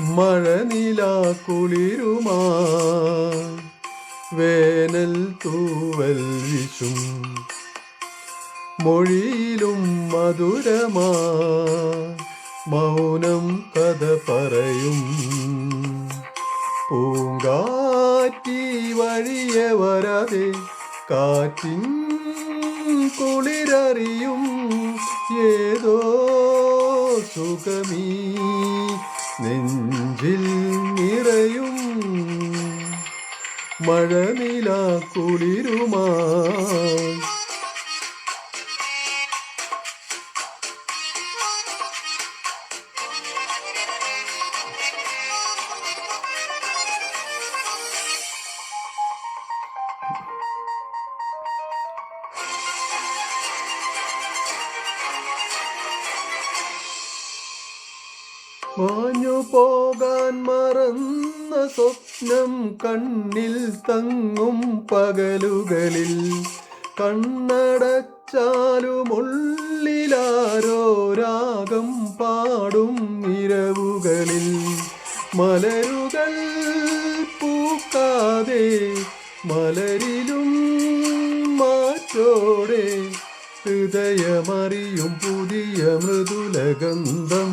മഴനില കുളിരുമാ. വേനൽ തൂവൽ വിഷും മൊഴിയിലും മധുരമാ. മൗനം കഥ പറയും. പൂങ്കാറ്റി വഴിയ വരാതെ കാറ്റിൻ കുളിരറിയും ഏതോ സുഖമീ. നെഞ്ചിൽ മഴനില കുളിരുമാ. മാഞ്ഞു പോകാൻ മറന്ന സ്വപ്നം കണ്ണിൽ തങ്ങും പകലുകളിൽ കണ്ണടച്ചാലുമുള്ളിലാരോ രാഗം പാടും നിരവുകളിൽ മലരുകൾ പൂക്കാതെ മലരിലും മാറ്റോടെ ഹൃദയമറിയും പുതിയ മൃദുലഗന്ധം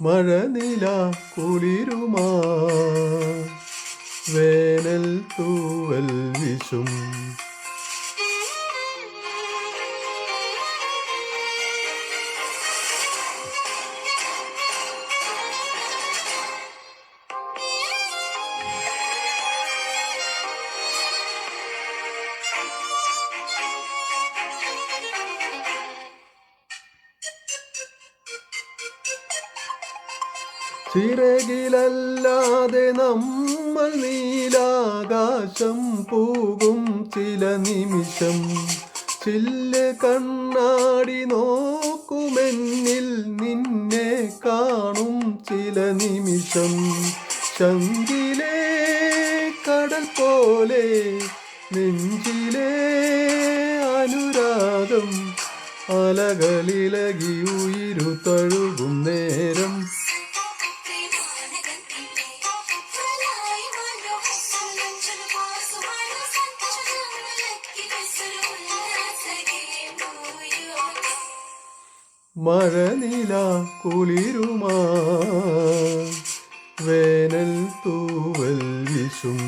മഴനില കുളിരുമാ വേനൽ തൂവൽ വിഷും ചിറകിലല്ലാതെ നമ്മൾ നീലാകാശം പോകും ചില നിമിഷം. ചില്ല് കണ്ണാടി നോക്കുമെന്നിൽ നിന്നെ കാണും ചില നിമിഷം. ചങ്കിലെ കടൽ പോലെ നെഞ്ചിലെ അനുരാഗം. അലകളിലകി ഉയിരു തഴുകും നേരം. മഴനില കുളിരുമാ. വേനൽ തൂവൽ വിശും.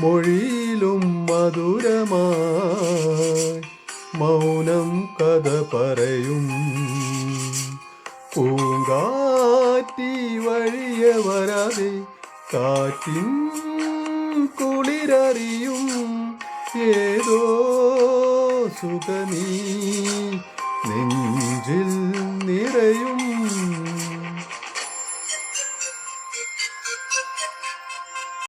മൊഴിയിലും മധുരമായി മൗനം കഥ പറയും. പൂങ്കാറ്റി വഴിയ വരാതെ കാറ്റിൻ കുളിരറിയും. ഏതോ സുഖമീ നെഞ്ചിൽ നിറയും